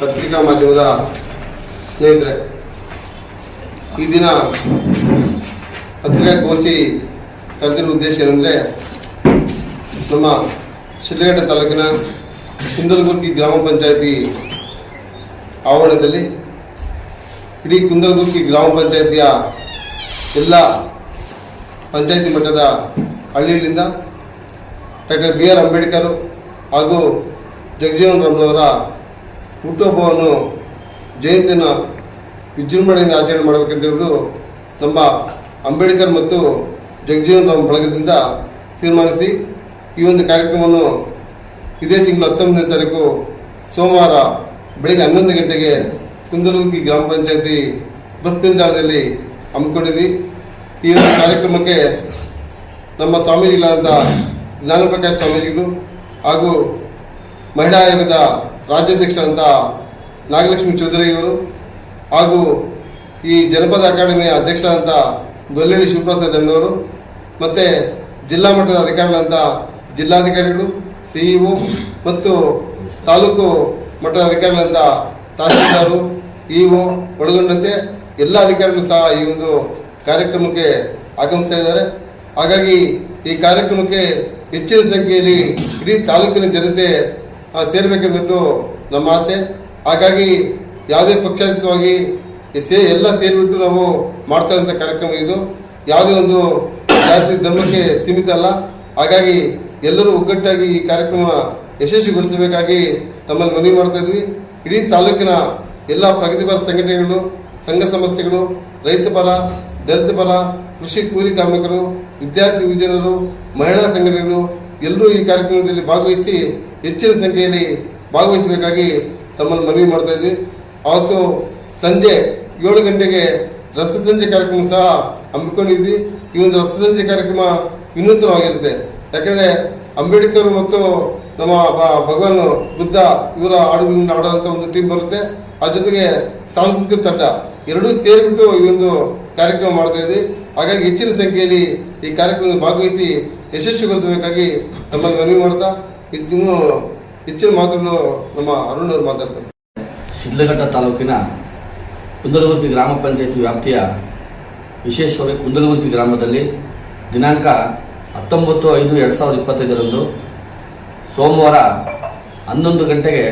ಪತ್ರಿಕಾ ಮಾಧ್ಯಮದ ಸ್ನೇಹಿತರೆ, ಈ ದಿನ ಪತ್ರಿಕಾಗೋಷ್ಠಿ ಕರೆದಿರುವ ಉದ್ದೇಶ ಏನಂದರೆ, ನಮ್ಮ ಶಿಡ್ಲಘಟ್ಟ ತಾಲೂಕಿನ ಕುಂದಲಗುರ್ಗಿ ಗ್ರಾಮ ಪಂಚಾಯತಿ ಆವರಣದಲ್ಲಿ ಇಡೀ ಕುಂದಲಗುರ್ಗಿ ಗ್ರಾಮ ಪಂಚಾಯತಿಯ ಎಲ್ಲ ಪಂಚಾಯತಿ ಮಟ್ಟದ ಹಳ್ಳಿಗಳಿಂದ ಡಾಕ್ಟರ್ ಬಿ ಆರ್ ಅಂಬೇಡ್ಕರ್ ಹಾಗೂ ಜಗಜೀವನ್ ರಾಮ್ರವರ ಹುಟ್ಟುಹಬ್ಬವನ್ನು ಜಯಂತಿಯನ್ನು ವಿಜೃಂಭಣೆಯಿಂದ ಆಚರಣೆ ಮಾಡಬೇಕೆಂದು ನಮ್ಮ ಅಂಬೇಡ್ಕರ್ ಮತ್ತು ಜಗಜೀವನ್ ರಾಮ್ ಬಳಗದಿಂದ ತೀರ್ಮಾನಿಸಿ ಈ ಒಂದು ಕಾರ್ಯಕ್ರಮವನ್ನು ಇದೇ ತಿಂಗಳು ಹತ್ತೊಂಬತ್ತನೇ ತಾರೀಕು ಸೋಮವಾರ ಬೆಳಗ್ಗೆ ಹನ್ನೊಂದು ಗಂಟೆಗೆ ಕುಂದಲುಗಿ ಗ್ರಾಮ ಪಂಚಾಯತಿ ಬಸ್ ನಿಲ್ದಾಣದಲ್ಲಿ ಹಮ್ಮಿಕೊಂಡಿದ್ವಿ. ಈ ಒಂದು ಕಾರ್ಯಕ್ರಮಕ್ಕೆ ನಮ್ಮ ಸ್ವಾಮೀಜಿಗಳಾದಂಥ ಜ್ಞಾನಪ್ರಕಾಶ್ ಸ್ವಾಮೀಜಿಗಳು ಹಾಗೂ ಮಹಿಳಾ ಆಯೋಗದ ರಾಜ್ಯಾಧ್ಯಕ್ಷರಾದಂಥ ನಾಗಲಕ್ಷ್ಮಿ ಚೌಧರಿಯವರು ಹಾಗೂ ಈ ಜನಪದ ಅಕಾಡೆಮಿಯ ಅಧ್ಯಕ್ಷರಾದಂಥ ಗೊಲ್ಲೆಳ್ಳಿ ಶಿವಪ್ರಸಾದ್ ಅಣ್ಣವರು ಮತ್ತು ಜಿಲ್ಲಾ ಮಟ್ಟದ ಅಧಿಕಾರಿಗಳಂತ ಜಿಲ್ಲಾಧಿಕಾರಿಗಳು, ಸಿಇಒ ಮತ್ತು ತಾಲೂಕು ಮಟ್ಟದ ಅಧಿಕಾರಿಗಳಂತ ತಹಸೀಲ್ದಾರು, ಇಒ, ಒಳಗೊಂಡಂತೆ ಎಲ್ಲ ಅಧಿಕಾರಿಗಳು ಸಹ ಈ ಒಂದು ಕಾರ್ಯಕ್ರಮಕ್ಕೆ ಆಗಮಿಸ್ತಾ ಇದ್ದಾರೆ. ಹಾಗಾಗಿ ಈ ಕಾರ್ಯಕ್ರಮಕ್ಕೆ ಹೆಚ್ಚಿನ ಸಂಖ್ಯೆಯಲ್ಲಿ ಇಡೀ ತಾಲೂಕಿನ ಜನತೆ ಸೇರ್ಬೇಕೆಂದ್ಬಿಟ್ಟು ನಮ್ಮ ಆಸೆ. ಹಾಗಾಗಿ ಯಾವುದೇ ಪಕ್ಷಾತೀತವಾಗಿ ಸೇ, ಎಲ್ಲ ಸೇರಿಬಿಟ್ಟು ನಾವು ಮಾಡ್ತಾ ಇರುವಂಥ ಕಾರ್ಯಕ್ರಮ ಇದು. ಯಾವುದೇ ಒಂದು ಜಾತಿ ಧರ್ಮಕ್ಕೆ ಸೀಮಿತ ಅಲ್ಲ. ಹಾಗಾಗಿ ಎಲ್ಲರೂ ಒಗ್ಗಟ್ಟಾಗಿ ಈ ಕಾರ್ಯಕ್ರಮ ಯಶಸ್ವಿಗೊಳಿಸಬೇಕಾಗಿ ತಮ್ಮಲ್ಲಿ ಮನವಿ ಮಾಡ್ತಾ ಇದ್ವಿ. ಇಡೀ ತಾಲೂಕಿನ ಎಲ್ಲ ಪ್ರಗತಿಪರ ಸಂಘಟನೆಗಳು, ಸಂಘ ಸಂಸ್ಥೆಗಳು, ರೈತ ಪರ, ದಲಿತ ಪರ, ಕೃಷಿ ಕೂಲಿ ಕಾರ್ಮಿಕರು, ವಿದ್ಯಾರ್ಥಿ ಯುವಜನರು, ಮಹಿಳಾ ಸಂಘಟನೆಗಳು ಎಲ್ಲರೂ ಈ ಕಾರ್ಯಕ್ರಮದಲ್ಲಿ ಭಾಗವಹಿಸಿ ಹೆಚ್ಚಿನ ಸಂಖ್ಯೆಯಲ್ಲಿ ಭಾಗವಹಿಸಬೇಕಾಗಿ ತಮ್ಮನ್ನು ಮನವಿ ಮಾಡ್ತಾ ಇದ್ವಿ. ಅವತ್ತು ಸಂಜೆ ಏಳು ಗಂಟೆಗೆ ರಸಸಂಜೆ ಕಾರ್ಯಕ್ರಮ ಸಹ ಹಮ್ಮಿಕೊಂಡಿದ್ವಿ. ಈ ಒಂದು ರಸಸಂಜೆ ಕಾರ್ಯಕ್ರಮ ವಿನೂತನವಾಗಿರುತ್ತೆ ಯಾಕಂದರೆ ಅಂಬೇಡ್ಕರ್ ಮತ್ತು ನಮ್ಮ ಭಗವಾನ್ ಬುದ್ಧ ಇವರ ಹಾಡುಗಳನ್ನು ಆಡುವಂಥ ಒಂದು ಟೀಮ್ ಬರುತ್ತೆ. ಆ ಜೊತೆಗೆ ಸಾಂಸ್ಕೃತಿಕ ತಂಡ ಎರಡೂ ಸೇರಿಬಿಟ್ಟು ಈ ಒಂದು ಕಾರ್ಯಕ್ರಮ ಮಾಡ್ತಾ ಇದ್ವಿ. ಹಾಗಾಗಿ ಹೆಚ್ಚಿನ ಸಂಖ್ಯೆಯಲ್ಲಿ ಈ ಕಾರ್ಯಕ್ರಮದಲ್ಲಿ ಭಾಗವಹಿಸಿ ಯಶಸ್ವಿಗೊಳಿಸಬೇಕಾಗಿ ನಮ್ಮಲ್ಲಿ ಮನವಿ ಮಾಡ್ತಾ ಇದನ್ನು ಹೆಚ್ಚಿನ ಮಾತುಗಳು ನಮ್ಮ ಅರುಣ್ ಅವರು ಮಾತಾಡ್ತಾರೆ. ಶಿಡ್ಲಘಟ್ಟ ತಾಲೂಕಿನ ಕುಂದಲಗುರ್ಗಿ ಗ್ರಾಮ ಪಂಚಾಯತಿ ವ್ಯಾಪ್ತಿಯ ವಿಶೇಷವಾಗಿ ಕುಂದಲಗುರ್ಗಿ ಗ್ರಾಮದಲ್ಲಿ ದಿನಾಂಕ ಹತ್ತೊಂಬತ್ತು ಐದು ಎರಡು ಸಾವಿರದ ಇಪ್ಪತ್ತೈದರಂದು ಸೋಮವಾರ ಹನ್ನೊಂದು ಗಂಟೆಗೆ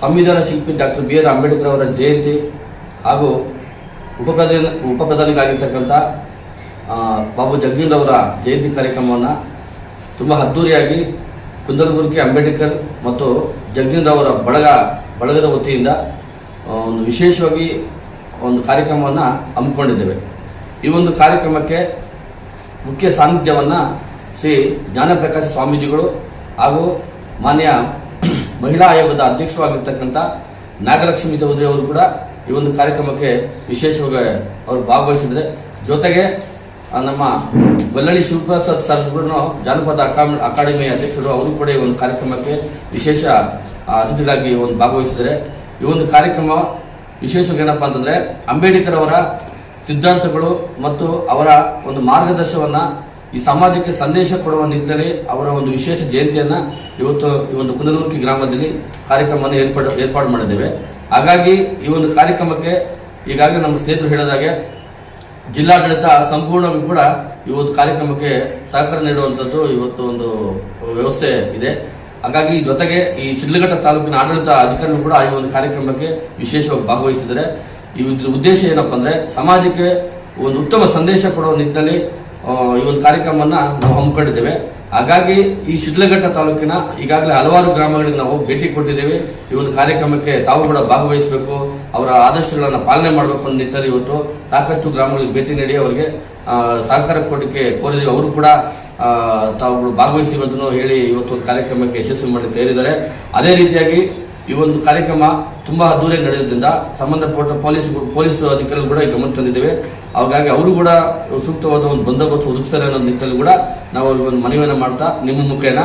ಸಂವಿಧಾನ ಶಿಲ್ಪಿ ಡಾಕ್ಟರ್ ಬಿ ಆರ್ ಅಂಬೇಡ್ಕರ್ ಅವರ ಜಯಂತಿ ಹಾಗೂ ಉಪಪ್ರಧಾನ ಉಪಪ್ರಧಾನಿಗಾಗಿರ್ತಕ್ಕಂಥ ಬಾಬು ಜಗಜೀವನ್ ಅವರ ಜಯಂತಿ ಕಾರ್ಯಕ್ರಮವನ್ನು ತುಂಬ ಅದ್ದೂರಿಯಾಗಿ ಕುಂದಲಗುರ್ಕಿ ಅಂಬೇಡ್ಕರ್ ಮತ್ತು ಜಗಜೀವನ್ ಅವರ ಬಳಗ, ಬಳಗದ ವತಿಯಿಂದ ಒಂದು ವಿಶೇಷವಾಗಿ ಒಂದು ಕಾರ್ಯಕ್ರಮವನ್ನು ಹಮ್ಮಿಕೊಂಡಿದ್ದೇವೆ. ಈ ಒಂದು ಕಾರ್ಯಕ್ರಮಕ್ಕೆ ಮುಖ್ಯ ಸಾನ್ನಿಧ್ಯವನ್ನು ಶ್ರೀ ಜ್ಞಾನಪ್ರಕಾಶ ಸ್ವಾಮೀಜಿಗಳು ಹಾಗೂ ಮಾನ್ಯ ಮಹಿಳಾ ಆಯೋಗದ ಅಧ್ಯಕ್ಷವಾಗಿರ್ತಕ್ಕಂಥ ನಾಗಲಕ್ಷ್ಮಿ ಚೌಧರಿ ಅವರು ಕೂಡ ಈ ಒಂದು ಕಾರ್ಯಕ್ರಮಕ್ಕೆ ವಿಶೇಷವಾಗಿ ಅವರು ಭಾಗವಹಿಸಿದರೆ ಜೊತೆಗೆ ನಮ್ಮ ಬಲ್ಲಳ್ಳಿ ಶಿವಪ್ರಸಾದ್ ಕೂಡ ಜಾನಪದ ಅಕಾಮ ಅಕಾಡೆಮಿ ಅಧ್ಯಕ್ಷರು, ಅವರು ಕೂಡ ಈ ಒಂದು ಕಾರ್ಯಕ್ರಮಕ್ಕೆ ವಿಶೇಷ ಅತಿಥಿಗಳಾಗಿ ಒಂದು ಭಾಗವಹಿಸಿದರೆ ಈ ಒಂದು ಕಾರ್ಯಕ್ರಮ ವಿಶೇಷವಾಗಿ ಏನಪ್ಪ ಅಂತಂದರೆ ಅಂಬೇಡ್ಕರ್ ಅವರ ಸಿದ್ಧಾಂತಗಳು ಮತ್ತು ಅವರ ಒಂದು ಮಾರ್ಗದರ್ಶನವನ್ನು ಈ ಸಮಾಜಕ್ಕೆ ಸಂದೇಶ ಕೊಡುವ ನಿಟ್ಟಿನಲ್ಲಿ ಅವರ ಒಂದು ವಿಶೇಷ ಜಯಂತಿಯನ್ನು ಇವತ್ತು ಈ ಒಂದು ಕುಂದನೂರ್ಕಿ ಗ್ರಾಮದಲ್ಲಿ ಕಾರ್ಯಕ್ರಮವನ್ನು ಏರ್ಪಾಡು ಏರ್ಪಾಡು ಮಾಡಿದ್ದೇವೆ. ಹಾಗಾಗಿ ಈ ಒಂದು ಕಾರ್ಯಕ್ರಮಕ್ಕೆ ಈಗಾಗಲೇ ನಮ್ಮ ಸ್ನೇಹಿತರು ಹೇಳಿದಾಗೆ ಜಿಲ್ಲಾಡಳಿತ ಸಂಪೂರ್ಣವಾಗಿ ಕೂಡ ಈ ಒಂದು ಕಾರ್ಯಕ್ರಮಕ್ಕೆ ಸಹಕಾರ ನೀಡುವಂಥದ್ದು ಇವತ್ತು ಒಂದು ವ್ಯವಸ್ಥೆ ಇದೆ. ಹಾಗಾಗಿ ಜೊತೆಗೆ ಈ ಶಿಡ್ಲಘಟ್ಟ ತಾಲೂಕಿನ ಆಡಳಿತ ಅಧಿಕಾರಿಗಳು ಕೂಡ ಈ ಒಂದು ಕಾರ್ಯಕ್ರಮಕ್ಕೆ ವಿಶೇಷವಾಗಿ ಭಾಗವಹಿಸಿದರೆ ಈ ಉದ್ದೇಶ ಏನಪ್ಪ ಅಂದರೆ ಸಮಾಜಕ್ಕೆ ಒಂದು ಉತ್ತಮ ಸಂದೇಶ ಕೊಡುವ ನಿಟ್ಟಿನಲ್ಲಿ ಈ ಒಂದು ಕಾರ್ಯಕ್ರಮವನ್ನ ನಾವು ಹಮ್ಮಿಕೊಂಡಿದ್ದೇವೆ. ಹಾಗಾಗಿ ಈ ಶಿಡ್ಲಘಟ್ಟ ತಾಲೂಕಿನ ಈಗಾಗಲೇ ಹಲವಾರು ಗ್ರಾಮಗಳಿಗೆ ನಾವು ಭೇಟಿ ಕೊಟ್ಟಿದ್ದೇವೆ. ಈ ಒಂದು ಕಾರ್ಯಕ್ರಮಕ್ಕೆ ತಾವು ಕೂಡ ಭಾಗವಹಿಸಬೇಕು. ಅವರ ಆದರ್ಶಗಳನ್ನು ಪಾಲನೆ ಮಾಡಬೇಕು ಅನ್ನೋ ನಿಟ್ಟಲ್ಲಿ ಇವತ್ತು ಸಾಕಷ್ಟು ಗ್ರಾಮಗಳಿಗೆ ಭೇಟಿ ನೀಡಿ ಅವರಿಗೆ ಸಹಕಾರ ಕೊಡಲಿಕ್ಕೆ ಕೋರಿದ್ದೇವೆ. ಅವರು ಕೂಡ ತಾವುಗಳು ಭಾಗವಹಿಸಿ ಹೇಳಿ ಇವತ್ತು ಒಂದು ಕಾರ್ಯಕ್ರಮಕ್ಕೆ ಯಶಸ್ವಿ ಮಾಡಿ ತೇರಿದ್ದಾರೆ ಅದೇ ರೀತಿಯಾಗಿ ಈ ಒಂದು ಕಾರ್ಯಕ್ರಮ ತುಂಬಾ ಅದ್ದೂರಿಯಾಗಿ ನಡೆಯೋದ್ರಿಂದ ಸಂಬಂಧಪಟ್ಟ ಪೊಲೀಸ್ ಪೊಲೀಸ್ ಅಧಿಕಾರಿಗಳು ಕೂಡ ಗಮನ ತಂದಿದ್ದೇವೆ. ಹಾಗಾಗಿ ಅವರು ಕೂಡ ಸೂಕ್ತವಾದ ಒಂದು ಬಂದೋಬಸ್ತ್ ಒದಗಿಸ್ತಾರೆ ಅನ್ನೋ ನಿಟ್ಟಿನಲ್ಲಿ ಕೂಡ ನಾವು ಈ ಒಂದು ಮನವಿಯನ್ನು ಮಾಡ್ತಾ ನಿಮ್ಮ ಮುಖೇನ.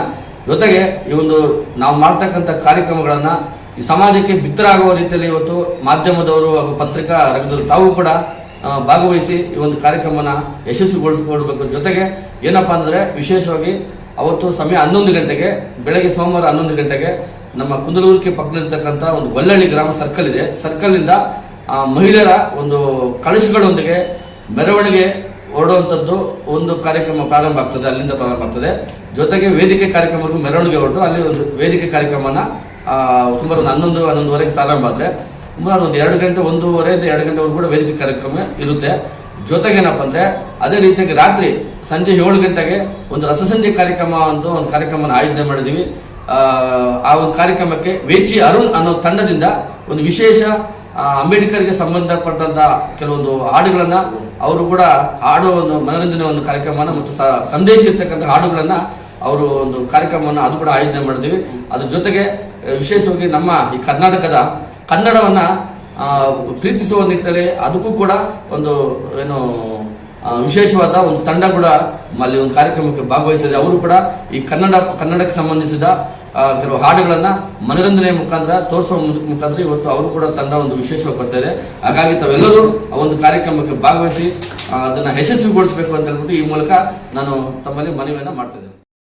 ಜೊತೆಗೆ ಈ ಒಂದು ನಾವು ಮಾಡ್ತಕ್ಕಂಥ ಕಾರ್ಯಕ್ರಮಗಳನ್ನ ಈ ಸಮಾಜಕ್ಕೆ ಬಿತ್ತರಾಗುವ ರೀತಿಯಲ್ಲಿ ಇವತ್ತು ಮಾಧ್ಯಮದವರು ಹಾಗೂ ಪತ್ರಿಕಾ ರಂಗದವರು ತಾವು ಕೂಡ ಭಾಗವಹಿಸಿ ಈ ಒಂದು ಕಾರ್ಯಕ್ರಮನ ಯಶಸ್ವಿಗೊಳಿಸ್ಕೊಡ್ಬೇಕು. ಜೊತೆಗೆ ಏನಪ್ಪಾ ಅಂದ್ರೆ ವಿಶೇಷವಾಗಿ ಅವತ್ತು ಸಮಯ ಹನ್ನೊಂದು ಗಂಟೆಗೆ, ಬೆಳಗ್ಗೆ ಸೋಮವಾರ ಹನ್ನೊಂದು ಗಂಟೆಗೆ ನಮ್ಮ ಕುಂದಲೂರಿಗೆ ಪಕ್ಕದಲ್ಲಿರ್ತಕ್ಕಂಥ ಒಂದು ಗೊಲ್ಲಹಳ್ಳಿ ಗ್ರಾಮ ಸರ್ಕಲ್ ಇದೆ. ಸರ್ಕಲ್ನಿಂದ ಮಹಿಳೆಯರ ಒಂದು ಕಳಶಗಳೊಂದಿಗೆ ಮೆರವಣಿಗೆ ಹೊರಡುವಂಥದ್ದು ಒಂದು ಕಾರ್ಯಕ್ರಮ ಪ್ರಾರಂಭ ಆಗ್ತದೆ, ಅಲ್ಲಿಂದ ಪ್ರಾರಂಭ ಆಗ್ತದೆ. ಜೊತೆಗೆ ವೇದಿಕೆ ಕಾರ್ಯಕ್ರಮಕ್ಕೂ ಮೆರವಣಿಗೆ ಹೊರಟು, ಅಲ್ಲಿ ಒಂದು ವೇದಿಕೆ ಕಾರ್ಯಕ್ರಮನ ಸುಮಾರು ಒಂದು ಹನ್ನೊಂದು, ಹನ್ನೊಂದುವರೆಗೆ ಪ್ರಾರಂಭ ಆದರೆ ಸುಮಾರು ಒಂದು ಎರಡು ಗಂಟೆ ಒಂದೂವರೆಯಿಂದ ಎರಡು ಗಂಟೆವರೆಗೂ ಕೂಡ ವೇದಿಕೆ ಕಾರ್ಯಕ್ರಮ ಇರುತ್ತೆ. ಜೊತೆಗೆ ಏನಪ್ಪ ಅಂದ್ರೆ, ಅದೇ ರೀತಿಯಾಗಿ ರಾತ್ರಿ ಸಂಜೆ ಏಳು ಗಂಟೆಗೆ ಒಂದು ರಸಸಂಜೆ ಕಾರ್ಯಕ್ರಮ ಅಂತ ಒಂದು ಕಾರ್ಯಕ್ರಮನ ಆಯೋಜನೆ ಮಾಡಿದ್ದೀವಿ. ಆ, ಒಂದು ಕಾರ್ಯಕ್ರಮಕ್ಕೆ ವೇಜಿ ಅರುಣ್ ಅನ್ನೋ ತಂಡದಿಂದ ಒಂದು ವಿಶೇಷ ಅಂಬೇಡ್ಕರ್ಗೆ ಸಂಬಂಧಪಟ್ಟಂತ ಕೆಲವೊಂದು ಹಾಡುಗಳನ್ನ ಅವರು ಕೂಡ ಹಾಡೋ ಒಂದು ಮನರಂಜನೆ ಒಂದು ಕಾರ್ಯಕ್ರಮನ ಮತ್ತು ಸಂದೇಶ ಇರ್ತಕ್ಕಂಥ ಹಾಡುಗಳನ್ನ ಅವರು ಒಂದು ಕಾರ್ಯಕ್ರಮವನ್ನ ಅದು ಕೂಡ ಆಯೋಜನೆ ಮಾಡಿದ್ವಿ ಅದ್ರ ಜೊತೆಗೆ ವಿಶೇಷವಾಗಿ ನಮ್ಮ ಈ ಕರ್ನಾಟಕದ ಕನ್ನಡವನ್ನ ಪ್ರೀತಿಸುವ ನಿಟ್ಟಿನಲ್ಲಿ ಅದಕ್ಕೂ ಕೂಡ ಒಂದು ಏನು ವಿಶೇಷವಾದ ಒಂದು ತಂಡ ಕೂಡ ಅಲ್ಲಿ ಒಂದು ಕಾರ್ಯಕ್ರಮಕ್ಕೆ ಭಾಗವಹಿಸಿದೆ. ಅವರು ಕೂಡ ಈ ಕನ್ನಡ, ಕನ್ನಡಕ್ಕೆ ಸಂಬಂಧಿಸಿದ ಕೆಲವು ಹಾಡುಗಳನ್ನ ಮನರಂಜನೆ ಮುಖಾಂತರ ತೋರಿಸುವ ಮುಖ- ಮುಖಾಂತರ ಇವತ್ತು ಅವರು ಕೂಡ ತಂಡ ಒಂದು ವಿಶೇಷವಾಗಿ ಬರ್ತಾ ಇದೆ. ಹಾಗಾಗಿ ತಾವೆಲ್ಲರೂ ಆ ಒಂದು ಕಾರ್ಯಕ್ರಮಕ್ಕೆ ಭಾಗವಹಿಸಿ ಅದನ್ನ ಯಶಸ್ವಿಗೊಳಿಸಬೇಕು ಅಂತ ಹೇಳ್ಬಿಟ್ಟು ಈ ಮೂಲಕ ನಾನು ತಮ್ಮಲ್ಲಿ ಮನವಿಯನ್ನ ಮಾಡ್ತಿದ್ದೇನೆ